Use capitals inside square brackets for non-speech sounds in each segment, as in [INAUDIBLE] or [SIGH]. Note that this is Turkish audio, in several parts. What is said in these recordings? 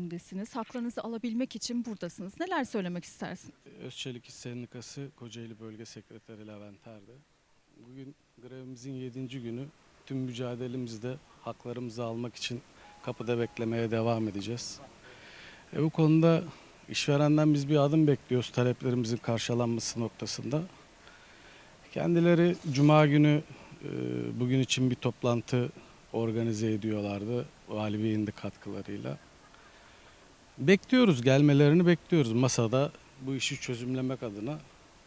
Evet, grevin 7. günündesiniz. Haklarınızı alabilmek için buradasınız. Neler söylemek istersiniz? Özçelik İş Sendikası Kocaeli Bölge Sekreteri Levent Erde. Bugün grevimizin 7. günü. Tüm mücadelemizde haklarımızı almak için kapıda beklemeye devam edeceğiz. E, bu konuda işverenden biz bir adım bekliyoruz taleplerimizin karşılanması noktasında. Kendileri Cuma günü e, bugün için bir toplantı organize ediyorlardı. Vali Bey'in de katkılarıyla. Bekliyoruz, gelmelerini bekliyoruz. Masada bu işi çözümlemek adına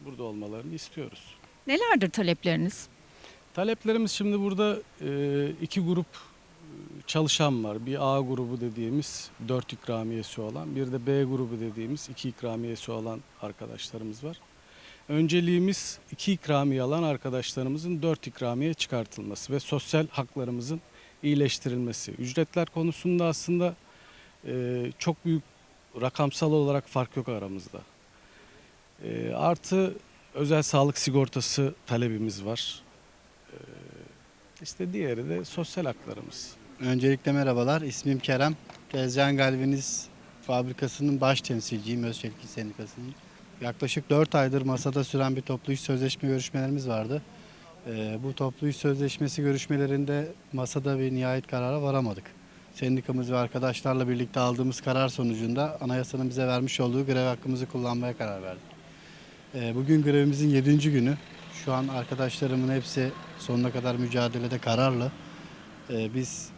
burada olmalarını istiyoruz. Nelerdir talepleriniz? Taleplerimiz şimdi burada e, iki grup e, çalışan var. Bir A grubu dediğimiz 4 ikramiyesi olan, bir de B grubu dediğimiz 2 ikramiyesi olan arkadaşlarımız var. Önceliğimiz 2 ikramiye alan arkadaşlarımızın 4 ikramiye çıkartılması ve sosyal haklarımızın iyileştirilmesi. Ücretler konusunda aslında e, çok büyük rakamsal olarak fark yok aramızda. E, artı özel sağlık sigortası talebimiz var. E, işte diğeri de sosyal haklarımız. Öncelikle merhabalar. İsmim Kerem. Tezcan Galviniz fabrikasının baş temsilciyim Özçelik Sendikası'nın. Yaklaşık 4 aydır masada süren bir toplu iş sözleşme görüşmelerimiz vardı. Ee, bu toplu iş sözleşmesi görüşmelerinde masada bir nihayet karara varamadık. Sendikamız ve arkadaşlarla birlikte aldığımız karar sonucunda anayasanın bize vermiş olduğu grev hakkımızı kullanmaya karar verdik. Ee, bugün grevimizin 7. günü. Şu an arkadaşlarımın hepsi sonuna kadar mücadelede kararlı. Ee, biz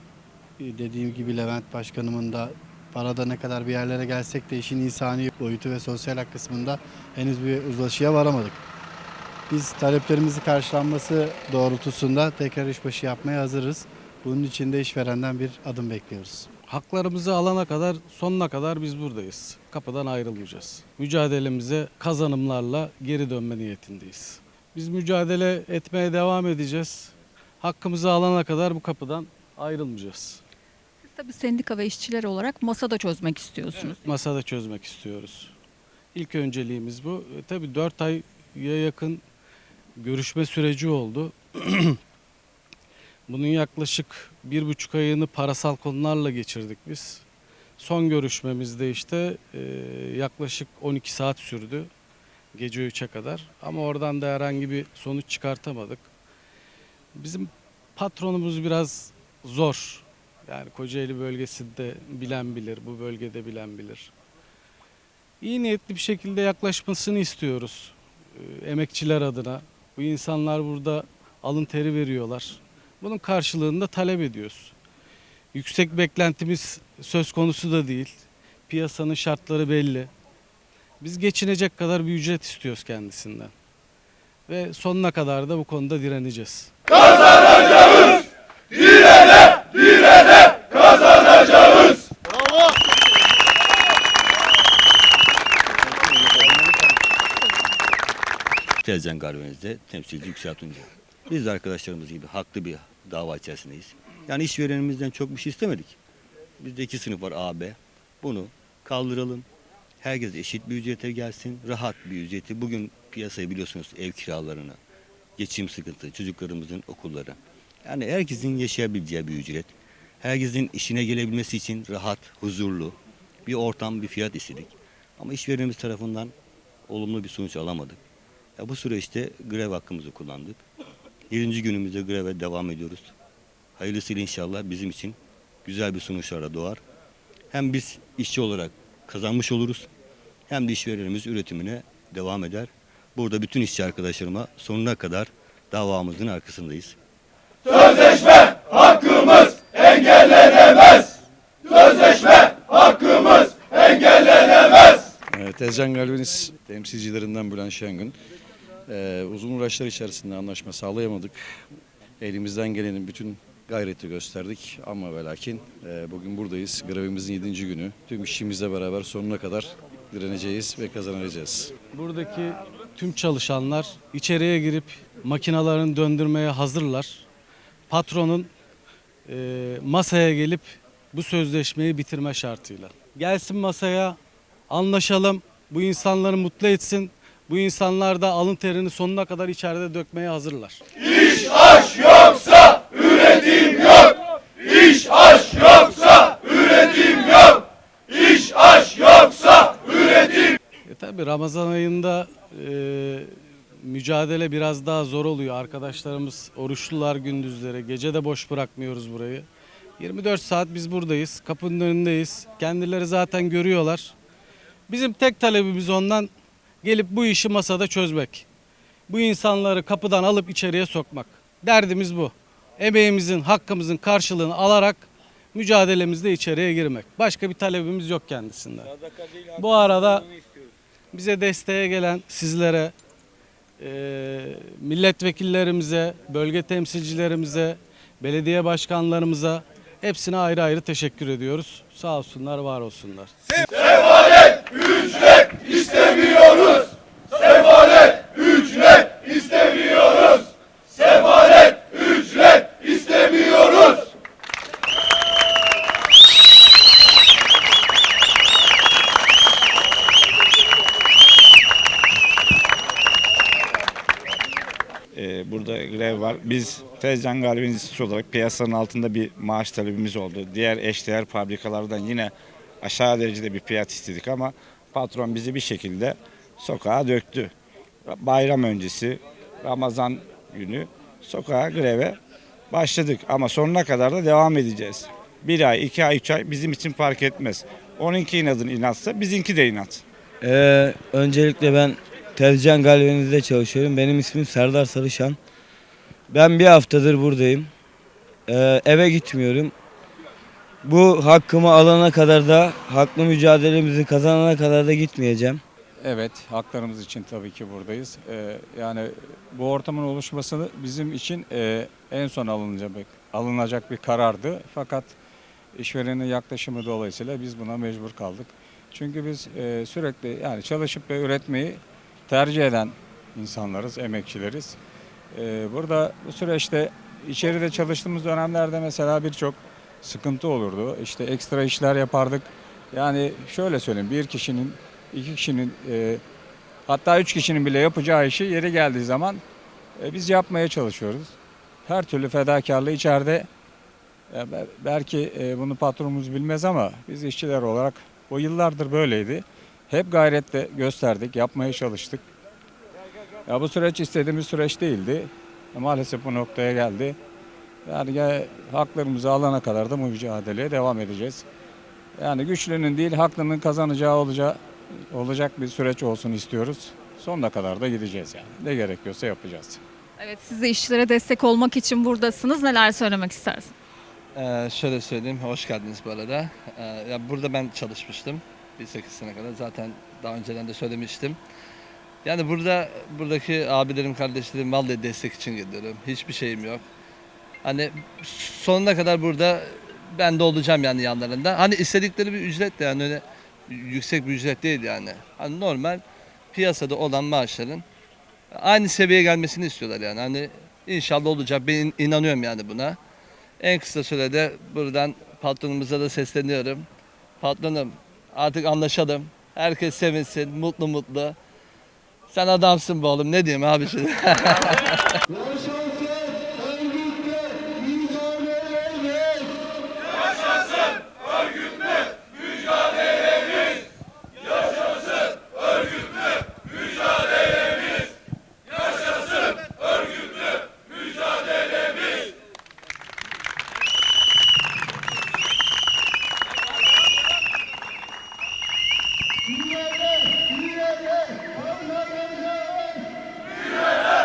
e, dediğim gibi Levent Başkanımın da parada ne kadar bir yerlere gelsek de işin insani boyutu ve sosyal hak kısmında henüz bir uzlaşıya varamadık. Biz taleplerimizi karşılanması doğrultusunda tekrar işbaşı yapmaya hazırız. Bunun için de işverenden bir adım bekliyoruz. Haklarımızı alana kadar, sonuna kadar biz buradayız. Kapıdan ayrılmayacağız. Mücadelemize kazanımlarla geri dönme niyetindeyiz. Biz mücadele etmeye devam edeceğiz. Hakkımızı alana kadar bu kapıdan ayrılmayacağız. Siz tabii sendika ve işçiler olarak masada çözmek istiyorsunuz. Masada çözmek istiyoruz. İlk önceliğimiz bu. E, tabii 4 aya yakın görüşme süreci oldu. [CLEARS THROAT] Bunun yaklaşık bir buçuk ayını parasal konularla geçirdik biz. Son görüşmemizde işte e, yaklaşık 12 saat sürdü. Gece 3'e kadar. Ama oradan da herhangi bir sonuç çıkartamadık. Bizim patronumuz biraz zor. Yani Kocaeli bölgesinde bilen bilir, bu bölgede bilen bilir. İyi niyetli bir şekilde yaklaşmasını istiyoruz e, emekçiler adına. Bu insanlar burada alın teri veriyorlar. Bunun karşılığında talep ediyoruz. Yüksek beklentimiz söz konusu da değil. Piyasanın şartları belli. Biz geçinecek kadar bir ücret istiyoruz kendisinden. Ve sonuna kadar da bu konuda direneceğiz. Tezcan Galvaniz'de temsilci Yüksel Tunca. Biz de arkadaşlarımız gibi haklı bir dava içerisindeyiz. Yani işverenimizden çok bir şey istemedik. Bizde iki sınıf var A, B. Bunu kaldıralım. Herkes eşit bir ücrete gelsin. Rahat bir ücreti. Bugün piyasayı biliyorsunuz ev kiralarına, geçim sıkıntı, çocuklarımızın okulları. Yani herkesin yaşayabileceği bir ücret. Herkesin işine gelebilmesi için rahat, huzurlu bir ortam, bir fiyat istedik. Ama işverenimiz tarafından olumlu bir sonuç alamadık. Ya bu süreçte grev hakkımızı kullandık. 7. günümüzde greve devam ediyoruz. Hayırlısıyla inşallah bizim için güzel bir sonuçlara doğar. Hem biz işçi olarak kazanmış oluruz hem de işverenimiz üretimine devam eder. Burada bütün işçi arkadaşlarıma sonuna kadar davamızın arkasındayız. Ee, Tezcan Galvaniz temsilcilerinden Bülent Şengün. Ee, uzun uğraşlar içerisinde anlaşma sağlayamadık. Elimizden gelenin bütün gayreti gösterdik ama ve lakin e, bugün buradayız. Grevimizin 7. günü. Tüm işimizle beraber sonuna kadar direneceğiz ve kazanacağız. Buradaki tüm çalışanlar içeriye girip makinalarını döndürmeye hazırlar. Patronun e, masaya gelip bu sözleşmeyi bitirme şartıyla. Gelsin masaya, anlaşalım, bu insanları mutlu etsin. Bu insanlar da alın terini sonuna kadar içeride dökmeye hazırlar. İş aş yoksa üretim yok. İş aş yoksa üretim yok. İş aş yoksa üretim. E tabi Ramazan ayında e, mücadele biraz daha zor oluyor. Arkadaşlarımız oruçlular gündüzlere. Gece de boş bırakmıyoruz burayı. 24 saat biz buradayız. Kapının önündeyiz. Kendileri zaten görüyorlar. Bizim tek talebimiz ondan gelip bu işi masada çözmek. Bu insanları kapıdan alıp içeriye sokmak. Derdimiz bu. Emeğimizin, hakkımızın karşılığını alarak mücadelemizde içeriye girmek. Başka bir talebimiz yok kendisinden. Bu arada bize desteğe gelen sizlere, eee, milletvekillerimize, bölge temsilcilerimize, belediye başkanlarımıza hepsine ayrı ayrı teşekkür ediyoruz. Sağ olsunlar, var olsunlar. Ee, burada grev var. Biz Tezcan Galvanizesi olarak piyasanın altında bir maaş talebimiz oldu. Diğer eşdeğer fabrikalardan yine aşağı derecede bir fiyat istedik ama patron bizi bir şekilde sokağa döktü. Bayram öncesi Ramazan günü sokağa greve başladık ama sonuna kadar da devam edeceğiz. Bir ay, iki ay, üç ay bizim için fark etmez. Onunki inadın inatsa bizimki de inat. Ee, öncelikle ben Tezcan Galvaniz'de çalışıyorum. Benim ismim Serdar Sarışan. Ben bir haftadır buradayım. Ee, eve gitmiyorum. Bu hakkımı alana kadar da, haklı mücadelemizi kazanana kadar da gitmeyeceğim. Evet, haklarımız için tabii ki buradayız. Ee, yani bu ortamın oluşması bizim için e, en son alınacak, alınacak bir karardı. Fakat işverenin yaklaşımı dolayısıyla biz buna mecbur kaldık. Çünkü biz e, sürekli yani çalışıp ve üretmeyi tercih eden insanlarız, emekçileriz. Ee, burada bu süreçte içeride çalıştığımız dönemlerde mesela birçok sıkıntı olurdu. İşte ekstra işler yapardık. Yani şöyle söyleyeyim bir kişinin, iki kişinin e, hatta üç kişinin bile yapacağı işi yeri geldiği zaman e, biz yapmaya çalışıyoruz. Her türlü fedakarlığı içeride e, be- belki e, bunu patronumuz bilmez ama biz işçiler olarak o yıllardır böyleydi. Hep gayretle gösterdik, yapmaya çalıştık. Ya bu süreç istediğimiz süreç değildi. E, Maalesef bu noktaya geldi. Yani ya, haklarımızı alana kadar da bu mücadeleye devam edeceğiz. Yani güçlünün değil haklının kazanacağı olacağı, olacak bir süreç olsun istiyoruz. Sonuna kadar da gideceğiz yani. Ne gerekiyorsa yapacağız. Evet siz de işçilere destek olmak için buradasınız. Neler söylemek istersiniz? Ee, şöyle söyleyeyim, hoş geldiniz bu arada. Ee, ya burada ben çalışmıştım bir 8 sene kadar. Zaten daha önceden de söylemiştim. Yani burada buradaki abilerim, kardeşlerim vallahi destek için geliyorum. Hiçbir şeyim yok. Hani sonuna kadar burada ben de olacağım yani yanlarında. Hani istedikleri bir ücret de yani öyle yüksek bir ücret değil yani. Hani normal piyasada olan maaşların aynı seviyeye gelmesini istiyorlar yani. Hani inşallah olacak. Ben in- inanıyorum yani buna. En kısa sürede buradan patronumuza da sesleniyorum. Patronum artık anlaşalım. Herkes sevinsin, mutlu mutlu. Sen adamsın be oğlum ne diyeyim abi şimdi. [LAUGHS] Üyeler, üyeler, anlamında üyeler.